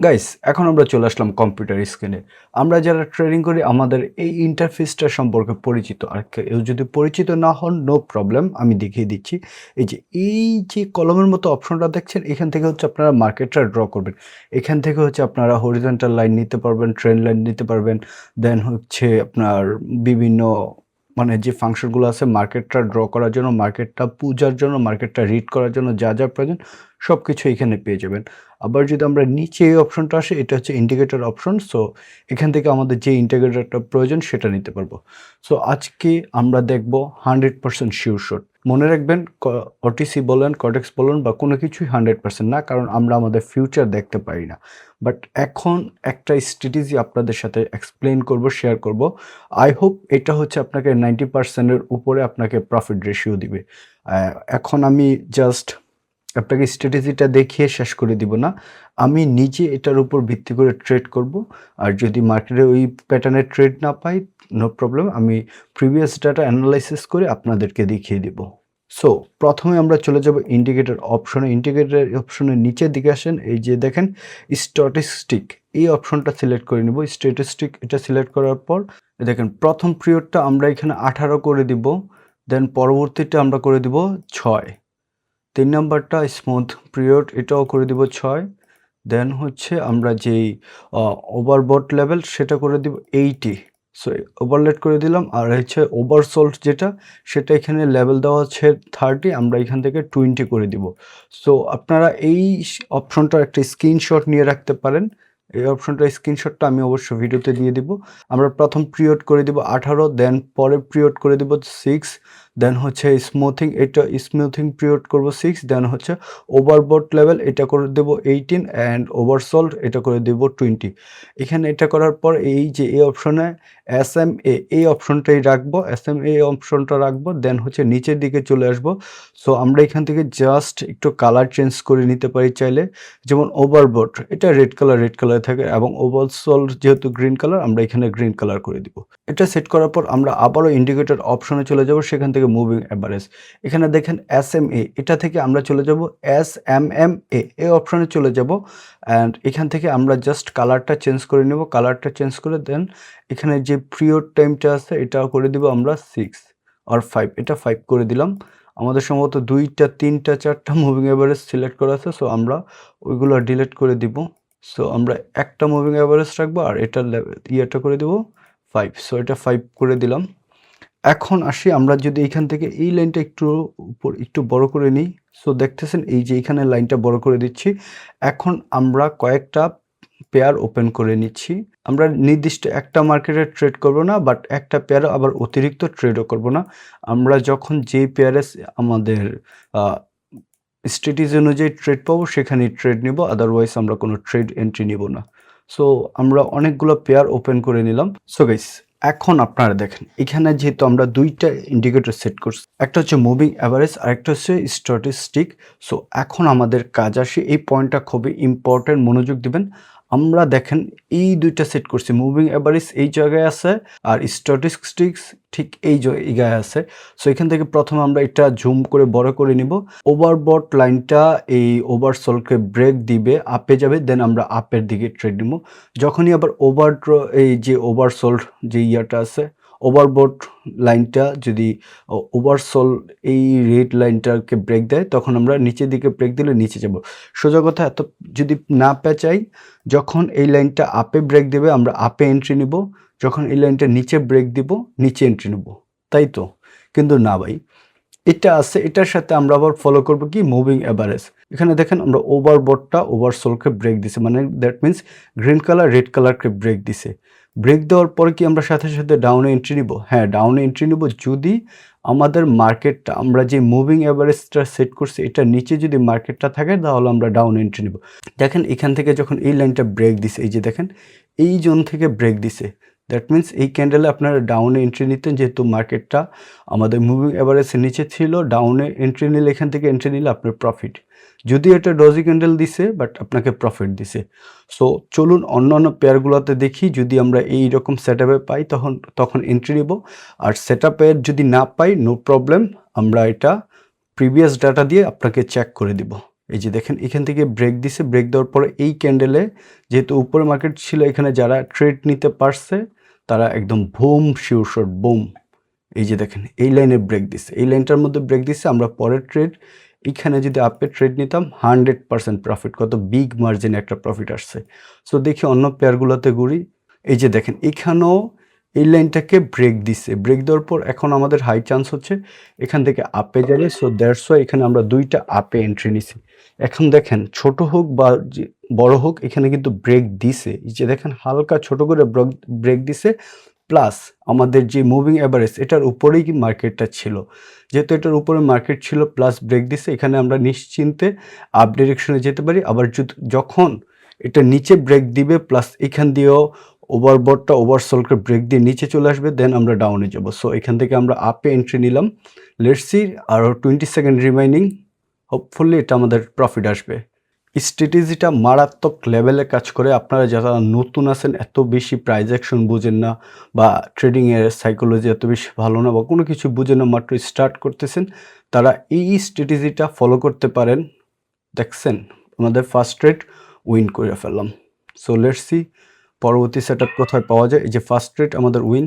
Guys এখন আমরা চলে আসলাম কম্পিউটার স্ক্রিনে আমরা যারা ট্রেডিং করি, আমাদের এই ইন্টারফেসটা সম্পর্কে পরিচিত। আর কেউ যদি পরিচিত না হন নো প্রবলেম আমি দেখিয়ে দিচ্ছি। এই যে এই যে কলমের মতো অপশনটা দেখছেন, এখান থেকে হচ্ছে আপনারা মার্কেটটা ড্র করবেন। এখান থেকে হচ্ছে আপনারা হরিজেন্টাল লাইন নিতে পারবেন ট্রেন লাইন নিতে পারবেন। দেন হচ্ছে আপনার বিভিন্ন মানে যে ফাংশনগুলো আছে মার্কেটটা ড্র করার জন্য মার্কেটটা পূজার জন্য মার্কেটটা রিড করার জন্য যা যা প্রয়োজন সব কিছু এখানে পেয়ে যাবেন। আবার যদি আমরা নিচে এই অপশনটা আসে, এটা হচ্ছে ইন্ডিকেটর অপশন সো এখান থেকে আমাদের যে ইন্ডিকেটরটা প্রয়োজন, সেটা নিতে পারব। সো আজকে আমরা দেখব হান্ড্রেড পারসেন্ট শিওর শট মনে রাখবেন ওটিসি বলেন কটেক্স বলেন বা কোনো কিছুই হান্ড্রেড পার্সেন্ট না, কারণ আমরা আমাদের ফিউচার দেখতে পারি না। বাট এখন একটা স্ট্র্যাটেজি আপনাদের সাথে এক্সপ্লেন করব, শেয়ার করব। আই হোপ এটা হচ্ছে আপনাকে নাইনটি পার্সেন্টের উপরে আপনাকে প্রফিট রেশিও দিবে। এখন আমি জাস্ট আপনাকে স্ট্র্যাটেজিটা দেখিয়ে শেষ করে দিব না। আমি নিজে এটার উপর ভিত্তি করে ট্রেড করব। আর যদি মার্কেটে ওই প্যাটার্নে ট্রেড না পাই নো প্রবলেম আমি প্রিভিয়াস ডাটা অ্যানালাইসিস করে আপনাদেরকে দেখিয়ে দিব। সো প্রথমে আমরা চলে যাব ইন্ডিকেটর অপশনে ইন্ডিকেটর অপশনের নিচের দিকে আসেন। এই যে দেখেন স্ট্যাটিস্টিক এই অপশনটা সিলেক্ট করে নিব। স্ট্যাটিস্টিক এটা সিলেক্ট করার পর দেখেন, প্রথম পিরিয়ডটা আমরা এখানে আঠারো করে দিব দেন পরবর্তীটা আমরা করে দিব ছয়। তিন নাম্বারটা স্মুথ পিরিয়ড এটাও করে দিব ছয়। দেন হচ্ছে আমরা যেই ওভারবট লেভেল সেটা করে দিব এইটি সো ওভারলেট করে দিলাম, আর হচ্ছে ওভারসোল্ট যেটা, সেটা এখানে লেভেল দেওয়া হচ্ছে থার্টি আমরা এখান থেকে টোয়েন্টি করে দিব। সো আপনারা এই অপশনটার একটা স্ক্রিনশট নিয়ে রাখতে পারেন। এই অপশনটা স্ক্রিনশটটা আমি অবশ্য ভিডিওতে দিয়ে দিব। আমরা প্রথম পিরিয়ড করে দিব আঠারো দেন পরের পিরিয়ড করে দিব সিক্স দেন হচ্ছে স্মুথিং এটা স্মুথিং পিরিয়ড করব সিক্স দেন হচ্ছে ওভারবোট লেভেল এটা করে দেব এইটিন অ্যান্ড ওভারসল্ট এটা করে দেব টোয়েন্টি এখানে এটা করার পর এই যে এই অপশনে এস এম এ এই অপশনটাই রাখব এস এম এ অপশনটা রাখব দেন হচ্ছে নিচের দিকে চলে আসব। সো আমরা এখান থেকে জাস্ট একটু কালার চেঞ্জ করে নিতে পারি চাইলে। যেমন ওভারবোট এটা রেড কালার রেড কালার থাকে এবং ওভারসল্ট যেহেতু গ্রিন কালার আমরা এখানে গ্রিন কালার করে দিব। এটা সেট করার পর আমরা আবারও ইন্ডিকেটর অপশনে চলে যাব, সেখান থেকে মুভিং অ্যাভারেজ এখানে দেখেন এস এম এ এটা থেকে আমরা চলে যাব এস এম এম এ এই অপশানে চলে যাব। অ্যান্ড এখান থেকে আমরা জাস্ট কালারটা চেঞ্জ করে নেব। কালারটা চেঞ্জ করে দেন এখানে যে পিরিয়ড টাইমটা আছে, এটা করে দিব আমরা সিক্স আর ফাইভ এটা ফাইভ করে দিলাম। আমাদের সম্ভবত দুইটা, তিনটা, চারটা মুভিং অ্যাভারেজ সিলেক্ট করা আছে সো আমরা ওইগুলো ডিলিট করে দিব। সো আমরা একটা মুভিং অ্যাভারেজ রাখব আর এটা ইয়েটা করে দেবো ফাইভ সো এটা ফাইভ করে দিলাম। এখন আসি, আমরা যদি এইখান থেকে এই লাইনটা একটু উপর, একটু বড় করে নিই। সো দেখতেছেন এই যে এখানে লাইনটা বড় করে দিচ্ছি। এখন আমরা কয়েকটা পেয়ার ওপেন করে নিচ্ছি। আমরা নির্দিষ্ট একটা মার্কেটে ট্রেড করব না বাট একটা পেয়ারে আবার অতিরিক্ত ট্রেডও করব না। আমরা যখন যে পেয়ারে আমাদের স্ট্র্যাটেজি অনুযায়ী ট্রেড পাবো, সেখানেই ট্রেড নিব আদারওয়াইজ আমরা কোনো ট্রেড এন্ট্রি নিব না। সো আমরা অনেকগুলো পেয়ার ওপেন করে নিলাম। সো গাইস এখন আপনারা দেখেন, এখানে যেহেতু আমরা দুইটা ইন্ডিকেটর সেট করছি, একটা হচ্ছে মুভিং অ্যাভারেজ আর একটা হচ্ছে স্ট্যাটিস্টিক সো এখন আমাদের কাজ আসে, এই পয়েন্টটা খুবই ইম্পর্টেন্ট মনোযোগ দিবেন। আমরা দেখেন এই দুইটা সেট করছি। মুভিং অ্যাভারেজ এই জায়গায় আছে আর স্ট্যাটিস্টিক্স ঠিক এই জায়গায় আছে। সো এখান থেকে প্রথমে আমরা এটা জুম করে বড় করে নিব। ওভারবট লাইনটা এই ওভারসোলকে ব্রেক দিবে আপে যাবে দেন আমরা আপের দিকে ট্রেড নিব। যখনই আবার ওভার এই যে ওভারসোল্ড যে ইয়াটা আছে ওভারবোট লাইনটা যদি ওভারসোল এই রেড লাইনটাকে ব্রেক দেয়, তখন আমরা নিচের দিকে ব্রেক দিলে নিচে যাব। সোজা কথা, এত যদি না পেঁচাই যখন এই লাইনটা আপে ব্রেক দেবে, আমরা আপে এন্ট্রি নিব। যখন এই লাইনটা নিচে ব্রেক দিব, নিচে এন্ট্রি নেব। তাই তো? কিন্তু না ভাই। এটা আছে, এটার সাথে আমরা আবার ফলো করব কি? মুভিং অ্যাভারেজ এখানে দেখেন, আমরা ওভারবোটটা ওভারসোলকে ব্রেক দিছে। মানে that means green colour red কালারকে break দিছে। ব্রেক দেওয়ার পরে কি আমরা সাথে সাথে ডাউনে এন্ট্রি নিব? হ্যাঁ ডাউনে এন্ট্রি নিব যদি আমাদের মার্কেটটা আমরা যে মুভিং অ্যাভারেজটা সেট করছি, এটা নিচে যদি মার্কেটটা থাকে, তাহলে আমরা ডাউন এন্ট্রি নিব। দেখেন, এখান থেকে যখন এই লাইনটা ব্রেক দিছে, এই যে দেখেন, এই জোন থেকে ব্রেক দিছে। দ্যাট মিন্স এই ক্যান্ডেলে আপনারা ডাউনে এন্ট্রি নিতেন, যেহেতু মার্কেটটা আমাদের মুভিং অ্যাভারেজের নিচে ছিল ডাউনে এন্ট্রি নিলে, এখান থেকে এন্ট্রি নিলে আপনার প্রফিট যদি এটা ডজি ক্যান্ডেল দিছে বাট আপনাকে প্রফিট দিছে। সো চলুন অন্য অন্য পেয়ারগুলোতে দেখি, যদি আমরা এই রকম সেট পাই, তখন তখন এন্ট্রি নেব। আর সেট যদি না পাই নো প্রবলেম আমরা এটা প্রিভিয়াস ডাটা দিয়ে আপনাকে চেক করে দিব। এই যে দেখেন, এখান থেকে ব্রেক দিছে ব্রেক দেওয়ার পরে এই ক্যান্ডেলে যেহেতু উপরে মার্কেট ছিল, এখানে যারা ট্রেড নিতে পারছে, তারা একদম বুম শিওর শট বুম এই যে দেখেন, এই লাইনে ব্রেক দিছে। এই লাইনটার মধ্যে ব্রেক দিছে, আমরা পরের ট্রেড এখানে যদি আপে ট্রেড নিতাম হান্ড্রেড পার্সেন্ট প্রফিট কত বিগ মার্জিনে একটা প্রফিট আসছে। সো দেখি অন্য পেয়ারগুলোতে ঘুরি। এই যে দেখেন, এখানেও এই লাইনটাকে ব্রেক দিছে। ব্রেক দেওয়ার পর এখন আমাদের হাই চান্স হচ্ছে এখান থেকে আপে যাবে। সো ওয়াই এখানে আমরা দুইটা আপে এন্ট্রি নিছি। এখন দেখেন, ছোট হোক বা বড় হোক, এখানে কিন্তু ব্রেক দিছে। যে দেখেন, হালকা ছোট করে ব্রেক দিছে। প্লাস আমাদের যে মুভিং অ্যাভারেজ এটার উপরেই কি মার্কেটটা ছিল? যেহেতু এটার উপরে মার্কেট ছিল প্লাস ব্রেক দিছে, এখানে আমরা নিশ্চিন্তে আপ ডিরেকশনে যেতে পারি। আবার যখন এটা নিচে ব্রেক দিবে প্লাস এখান দিয়েও ওভারবোর্ডটা ওভারসোলকে ব্রেক দিয়ে নিচে চলে আসবে দেন আমরা ডাউনে যাব। সো এখান থেকে আমরা আপে এন্ট্রি নিলাম। লেটসি আরও টোয়েন্টি সেকেন্ড রিমাইনিং হোপফুলি এটা আমাদের প্রফিট আসবে। স্ট্র্যাটেজিটা মারাত্মক লেভেলে কাজ করে। আপনারা যারা নতুন আছেন, এত বেশি প্রাইজ অ্যাকশন বুঝেন না বা ট্রেডিংয়ের সাইকোলজি এত বেশি ভালো না বা কোনো কিছু বুঝেন না, মাত্র স্টার্ট করতেছেন, তারা এই স্ট্র্যাটেজিটা ফলো করতে পারেন। দেখছেন, আমাদের ফার্স্ট রেট উইন করে ফেললাম। সো লেটস সি পরবর্তী সেট কোথায় পাওয়া যায়। এই যে ফার্স্ট রেট আমাদের উইন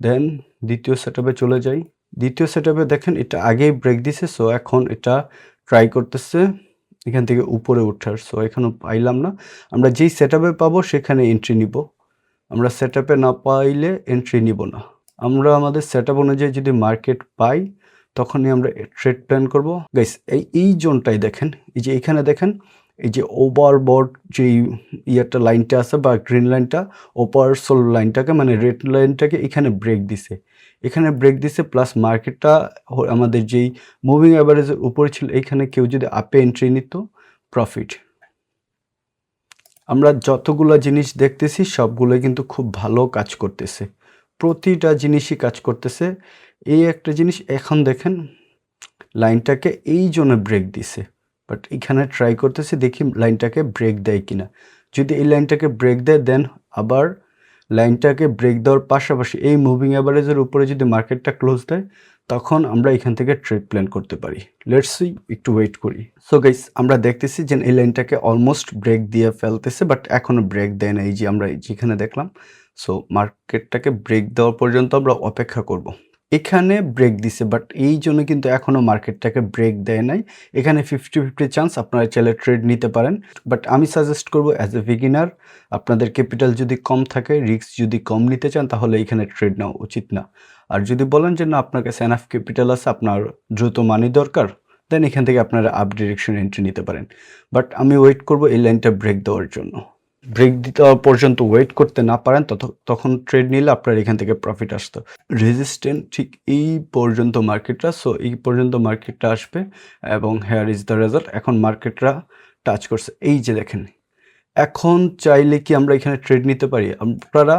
দেন দ্বিতীয় সেট চলে যাই। দ্বিতীয় সেট দেখেন, এটা আগেই ব্রেক দিছে সো এখন এটা ট্রাই করতেছে। এখান থেকে উপরে ওঠার সো এখনও পাইলাম না। আমরা যেই সেট পাবো, সেখানে এন্ট্রি নিব। আমরা সেট না পাইলে এন্ট্রি নিব না। আমরা আমাদের সেট অনুযায়ী যদি মার্কেট পাই, তখনই আমরা ট্রেড প্ল্যান করব। গাইস এই এই জোনটাই দেখেন। এই যে এখানে দেখেন, এই যে ওভারবোর্ড যে ইয়ারটা লাইনটা আছে বা গ্রিন লাইনটা ওপার সোল লাইনটাকে মানে রেড লাইনটাকে এখানে ব্রেক দিছে। এখানে ব্রেক দিছে প্লাস মার্কেটটা আমাদের যেই মুভিং অ্যাভারেজের উপরে ছিল এখানে কেউ যদি আপে এন্ট্রি নিত প্রফিট আমরা যতগুলো জিনিস দেখতেছি, সবগুলো কিন্তু খুব ভালো কাজ করতেছে। প্রতিটা জিনিসই কাজ করতেছে। এই একটা জিনিস এখন দেখেন লাইনটাকে এই জন্য ব্রেক দিছে। বাট এখানে ট্রাই করতেছি, দেখি লাইনটাকে ব্রেক দেয় কিনা। যদি এই লাইনটাকে ব্রেক দেয় দেন আবার লাইনটাকে ব্রেক দেওয়ার পাশাপাশি এই মুভিং অ্যাভারেজের উপরে যদি মার্কেটটা ক্লোজ দেয়, তখন আমরা এখান থেকে ট্রেড প্ল্যান করতে পারি। লেটস সি একটু ওয়েট করি। সো গাইস আমরা দেখতেছি যে এই লাইনটাকে অলমোস্ট ব্রেক দিয়ে ফেলতেছে বাট এখনও ব্রেক দেয় না। এই যে আমরা যেখানে দেখলাম সো মার্কেটটাকে ব্রেক দেওয়া পর্যন্ত আমরা অপেক্ষা করব। এখানে ব্রেক দিছে বাট এই জন্য কিন্তু এখনও মার্কেটটাকে ব্রেক দেয় নাই। এখানে ফিফটি ফিফটি চান্স আপনারা চাইলে ট্রেড নিতে পারেন। বাট আমি সাজেস্ট করব অ্যাজ এ বিগিনার আপনাদের ক্যাপিটাল যদি কম থাকে রিস্ক যদি কম নিতে চান, তাহলে এখানে ট্রেড নেওয়া উচিত না। আর যদি বলেন যে, না, আপনার কাছে এনাফ ক্যাপিটাল আছে, আপনার দ্রুত মানি দরকার দেন এখান থেকে আপনারা আপ ডিরেকশন এন্ট্রি নিতে পারেন। বাট আমি ওয়েট করব এই লাইনটা ব্রেক দেওয়ার জন্য। ব্রেক দিতে পর্যন্ত ওয়েট করতে না পারেন, তত, তখন ট্রেড নিলে আপনার এখান থেকে প্রফিট আসতো। রেজিস্ট্যান্ট ঠিক এই পর্যন্ত মার্কেটটা সো এই পর্যন্ত মার্কেটটা আসবে এবং হেয়ার ইজ দ্য রেজাল্ট এখন মার্কেটরা টাচ করছে। এই যে দেখেন, এখন চাইলে কি আমরা এখানে ট্রেড নিতে পারি? আপনারা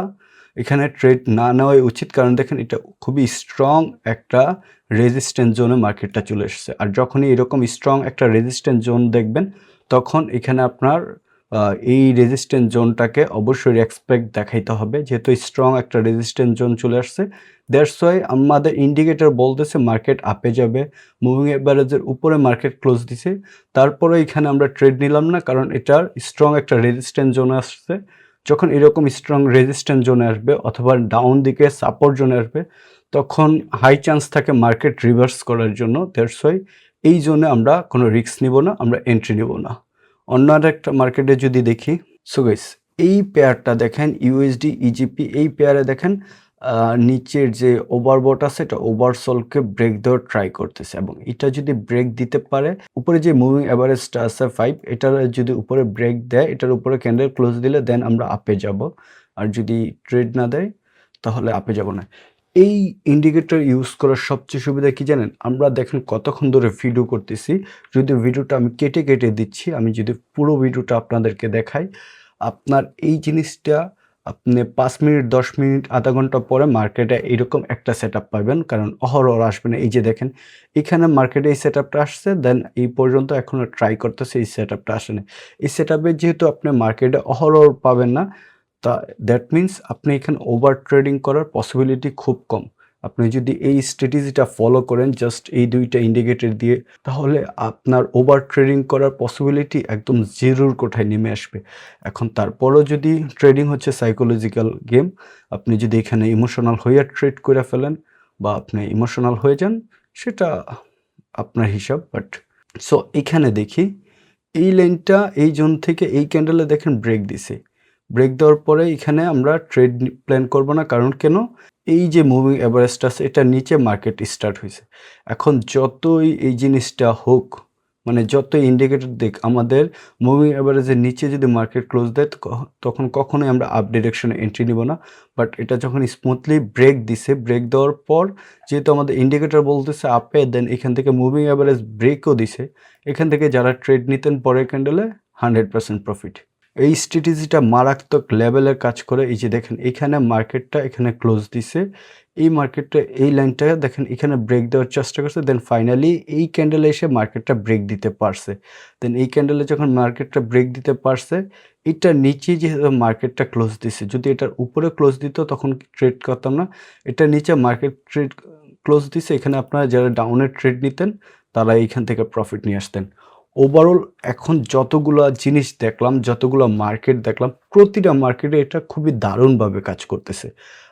এখানে ট্রেড না নেওয়াই উচিত, কারণ দেখেন এটা খুবই স্ট্রং একটা রেজিস্ট্যান্ট জোনে মার্কেটটা চলে এসেছে। আর যখনই এরকম স্ট্রং একটা রেজিস্ট্যান্ট জোন দেখবেন, তখন এখানে আপনার এই রেজিস্ট্যান্ট জোনটাকে অবশ্যই রেসপেক্ট দেখাইতে হবে। যেহেতু স্ট্রং একটা রেজিস্ট্যান্ট জোন চলে আসছে দ্যাটস ওয়াই আমাদের ইন্ডিকেটর বলতেছে মার্কেট আপে যাবে। মুভিং অ্যাভারেজের উপরে মার্কেট ক্লোজ দিছে। তারপরে এখানে আমরা ট্রেড নিলাম না, কারণ এটার স্ট্রং একটা রেজিস্ট্যান্ট জোন আসছে। যখন এরকম স্ট্রং রেজিস্ট্যান্ট জোনে আসবে অথবা ডাউন দিকে সাপোর্ট জোনে আসবে, তখন হাই চান্স থাকে মার্কেট রিভার্স করার জন্য। দ্যাটস ওয়াই এই জোনে আমরা কোনো রিস্ক নিব না, আমরা এন্ট্রি নিব না। অন্য আর একটা মার্কেটে যদি দেখি সো গাইস এই পেয়ারটা দেখেন ইউএসডি ইজিপি এই পেয়ারে দেখেন নিচের যে ওভারবোট আছে, এটা ওভারসলকে ব্রেক দেওয়ার ট্রাই করতেছে। এবং এটা যদি ব্রেক দিতে পারে, উপরে যে মুভিং অ্যাভারেজটা আছে ফাইভ এটার যদি উপরে ব্রেক দেয়, এটার উপরে ক্যান্ডেল ক্লোজ দিলে দেন আমরা আপে যাব। আর যদি ট্রেড না দেয়, তাহলে আপে যাব না। এই ইন্ডিকেটর ইউজ করার সবচেয়ে সুবিধা কি জানেন? আমরা দেখেন কতক্ষণ ধরে ভিডিও করতেছি। যদি ভিডিওটা আমি কেটে কেটে দিচ্ছি, আমি যদি পুরো ভিডিওটা আপনাদেরকে দেখাই, আপনার এই জিনিসটা আপনি পাঁচ মিনিট, দশ মিনিট, আধা ঘণ্টা পরে মার্কেটে এরকম একটা সেট পাবেন। কারণ অহরহ আসবে না। এই যে দেখেন, এখানে মার্কেটে এই সেট আপটা আসছে দেন এই পর্যন্ত এখনও ট্রাই করতেছে, এই সেট আপটা আসে না এই সেট আপে যেহেতু আপনি মার্কেটে অহরহ পাবেন না তা দ্যাট মিন্স আপনি এখানে ওভার ট্রেডিং করার পসিবিলিটি খুব কম। আপনি যদি এই স্ট্র্যাটেজিটা ফলো করেন জাস্ট এই দুইটা ইন্ডিকেটর দিয়ে, তাহলে আপনার ওভার ট্রেডিং করার পসিবিলিটি একদম জিরোর কোঠায় নেমে আসবে। এখন তারপরও যদি ট্রেডিং হচ্ছে সাইকোলজিক্যাল গেম আপনি যদি এখানে ইমোশনাল হয়ে ট্রেড করে ফেলেন বা আপনি ইমোশনাল হয়ে যান, সেটা আপনার হিসাব বাট সো এখানে দেখি, এই লাইনটা এই জোন থেকে এই ক্যান্ডেলে দেখেন ব্রেক দিছে। ব্রেক দেওয়ার পরে এখানে আমরা ট্রেড প্ল্যান করব না। কারণ কেন? এই যে মুভিং অ্যাভারেজটা আছে এটার নিচে মার্কেট স্টার্ট হয়েছে। এখন যতই এই জিনিসটা হোক মানে যত ইন্ডিকেটর দিক আমাদের মুভিং অ্যাভারেজের নিচে যদি মার্কেট ক্লোজ দেয় তখন কখনোই আমরা আপ ডিরেকশনে এন্ট্রি নিব না। বাট এটা যখন স্মুথলি ব্রেক দিছে ব্রেক দেওয়ার পর যেহেতু আমাদের ইন্ডিকেটর বলতেছে আপে দেন এখান থেকে মুভিং অ্যাভারেজ ব্রেকও দিছে। এখান থেকে যারা ট্রেড নিতেন পরের ক্যান্ডেলে হান্ড্রেড পার্সেন্ট প্রফিট এই স্ট্র্যাটেজিটা মারাত্মক লেভেলের কাজ করে। এই যে দেখেন, এখানে মার্কেটটা এখানে ক্লোজ দিছে। এই মার্কেটটা এই লাইনটা দেখেন, এখানে ব্রেক দেওয়ার চেষ্টা করছে। দেন ফাইনালি এই ক্যান্ডেলে এসে মার্কেটটা ব্রেক দিতে পারছে। দেন এই ক্যান্ডেলে যখন মার্কেটটা ব্রেক দিতে পারছে এটার নিচে যেহেতু মার্কেটটা ক্লোজ দিছে। যদি এটার উপরে ক্লোজ দিত, তখন ট্রেড করতাম না। এটার নিচে মার্কেট ট্রেড ক্লোজ দিছে। এখানে আপনারা যারা ডাউনের ট্রেড নিতেন, তারা এইখান থেকে প্রফিট নিয়ে আসতেন। ওভারঅল এখন যতগুলো জিনিস দেখলাম, যতগুলো মার্কেট দেখলাম, প্রতিটা মার্কেটে এটা খুবই দারুণভাবে কাজ করতেছে।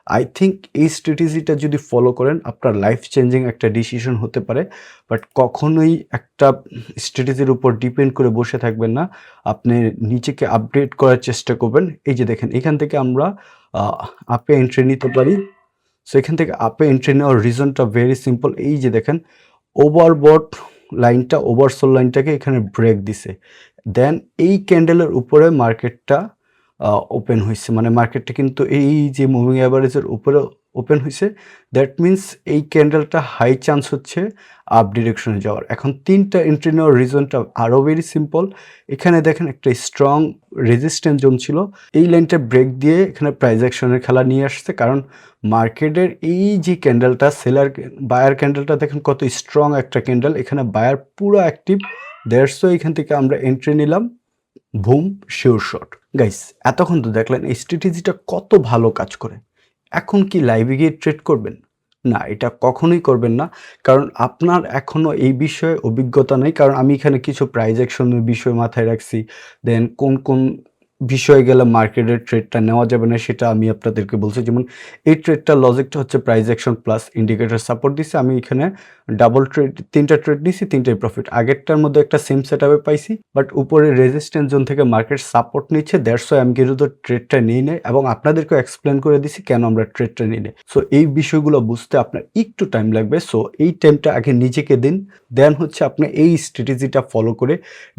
আই থিঙ্ক এই স্ট্র্যাটেজিটা যদি ফলো করেন, আপনার লাইফ চেঞ্জিং একটা ডিসিশন হতে পারে বাট কখনোই একটা স্ট্র্যাটেজির উপর ডিপেন্ড করে বসে থাকবেন না। আপনি নিজেকে আপডেট করার চেষ্টা করবেন। এই যে দেখেন, এখান থেকে আমরা আপে এন্ট্রি নিতে পারি। সো এখান থেকে আপে এন্ট্রি নেওয়ার রিজনটা ভেরি সিম্পল এই যে দেখেন ওভারবট লাইনটা ওভারসোল লাইনটাকে এখানে ব্রেক দিছে। দেন এই ক্যান্ডেলের উপরে মার্কেটটা ওপেন হয়েছে মানে মার্কেটটা কিন্তু এই যে মুভিং অ্যাভারেজের উপরে ওপেন হয়েছে। দ্যাট মিন্স এই ক্যান্ডেলটা হাই চান্স হচ্ছে আপ ডিরেকশনে যাওয়ার। এখন তিনটা এন্ট্রি নেওয়ার রিজনটা আরও ভেরি সিম্পল এখানে দেখেন একটা স্ট্রং রেজিস্ট্যান্স জোন ছিল। এই লাইনটা ব্রেক দিয়ে এখানে প্রাইজ অ্যাকশনের খেলা নিয়ে আসছে। কারণ মার্কেটের এই যে ক্যান্ডেলটা সেলার বায়ার ক্যান্ডেলটা দেখেন কত স্ট্রং একটা ক্যান্ডেল এখানে বায়ার পুরো অ্যাক্টিভ দেড়শো এখান থেকে আমরা এন্ট্রি নিলাম। বুম শিওর শট গাইস এতক্ষণ তো দেখলেন এই স্ট্র্যাটেজিটা কত ভালো কাজ করে। এখন কি লাইভে গিয়ে ট্রেড করবেন? না, এটা কখনোই করবেন না। কারণ আপনার এখনও এই বিষয়ে অভিজ্ঞতা নেই। কারণ আমি এখানে কিছু প্রাইজেকশনের বিষয় মাথায় রাখছি। দেন কোন কোন বিষয়ে গেলে মার্কেটের ট্রেডটা নেওয়া যাবে না, সেটা আমি আপনাদেরকে বলছি। যেমন এই ট্রেডটা লজিকটা হচ্ছে price action plus indicator support দিছে। আমি এখানে ডাবল ট্রেড তিনটা ট্রেড নিছি তিনটাই প্রফিট আগেরটার মধ্যে একটা সেম সেট পাইছি বাট উপরে রেজিস্ট্যান্স জোন থেকে মার্কেট সাপোর্ট নিচ্ছে দেড়শো এম কিন্তু ট্রেডটা নিয়ে নেয় এবং আপনাদেরকে এক্সপ্লেন করে দিছি কেন আমরা ট্রেডটা নিয়ে নেই। সো এই বিষয়গুলো বুঝতে আপনার একটু টাইম লাগবে। সো এই টাইমটা আগে নিজেকে দিন। দেন হচ্ছে আপনি এই স্ট্র্যাটেজিটা ফলো করে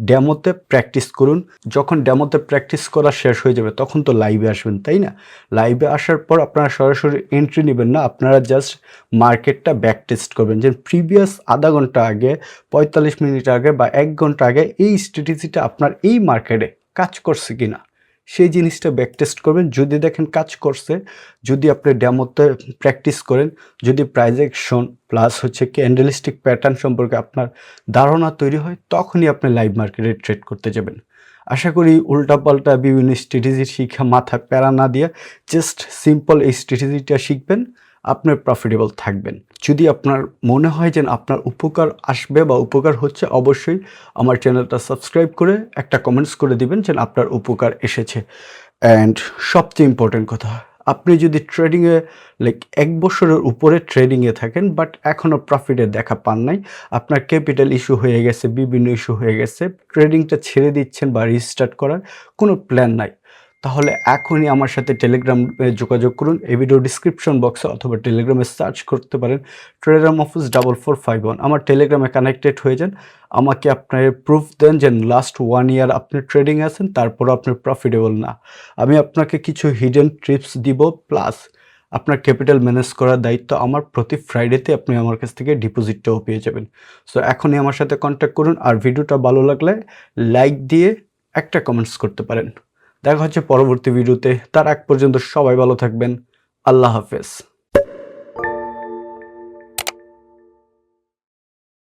ড্যামোতে প্র্যাকটিস করুন। যখন ড্যামোতে প্র্যাকটিস করা শেষ হয়ে যাবে, তখন তো লাইভে আসবেন, তাই না? লাইভে আসার পর আপনারা সরাসরি এন্ট্রি নেবেন না, আপনারা জাস্ট মার্কেটটা ব্যাক টেস্ট করবেন। যে প্রিভিয়াস আধা ঘণ্টা আগে, পঁয়তাল্লিশ মিনিট আগে বা এক ঘণ্টা আগে এই স্ট্র্যাটেজিটা আপনার এই মার্কেটে কাজ করছে কি না সেই জিনিসটা ব্যাক টেস্ট করবেন। যদি দেখেন কাজ করছে, যদি আপনি ড্যামোতে প্র্যাকটিস করেন, যদি প্রাইজেকশন প্লাস হচ্ছে ক্যান্ডেলিস্টিক প্যাটার্ন সম্পর্কে আপনার ধারণা তৈরি হয়, তখনই আপনি লাইভ মার্কেটে ট্রেড করতে যাবেন। আশা করি উল্টাপাল্টা বিভিন্ন স্ট্র্যাটেজি শিক্ষা মাথা প্যারা না দিয়ে জাস্ট সিম্পল এই স্ট্র্যাটেজিটা শিখবেন আপনার প্রফিটেবল থাকবেন। যদি আপনার মনে হয় যে আপনার উপকার আসবে বা উপকার হচ্ছে, অবশ্যই আমার চ্যানেলটা সাবস্ক্রাইব করে একটা কমেন্টস করে দিবেন যে আপনার উপকার এসেছে। অ্যান্ড সবচেয়ে ইম্পর্টেন্ট কথা আপনি যদি ট্রেডিংয়ে লাইক এক বছরের উপরে ট্রেডিংয়ে থাকেন বাট এখনও প্রফিটের দেখা পান নাই, আপনার ক্যাপিটাল ইস্যু হয়ে গেছে, বিভিন্ন ইস্যু হয়ে গেছে ট্রেডিংটা ছেড়ে দিচ্ছেন বা রিস্টার্ট করার কোনো প্ল্যান নাই। তাহলে এখনই আমার সাথে টেলিগ্রামে যোগাযোগ করুন। এই ভিডিও ডিসক্রিপশন বক্সে অথবা টেলিগ্রামে সার্চ করতে পারেন। Telegram office double four five one আমার টেলিগ্রামে কানেক্টেড হয়ে যান। আমাকে আপনার প্রুফ দেন যে লাস্ট ওয়ান ইয়ার আপনি ট্রেডিং আছেন তারপর আপনি প্রফিটেবল না। আমি আপনাকে কিছু হিডেন ট্রিপস দিব প্লাস আপনার ক্যাপিটাল ম্যানেজ করার দায়িত্ব আমার। প্রতি ফ্রাইডেতে আপনি আমার কাছ থেকে ডিপোজিটটাও পেয়ে যাবেন। সো এখনই আমার সাথে কন্ট্যাক্ট করুন। আর ভিডিওটা ভালো লাগলে লাইক দিয়ে একটা কমেন্টস করতে পারেন। দেখা হচ্ছে পরবর্তী ভিডিওতে। তার আগ পর্যন্ত সবাই ভালো থাকবেন। আল্লাহ হাফেজ।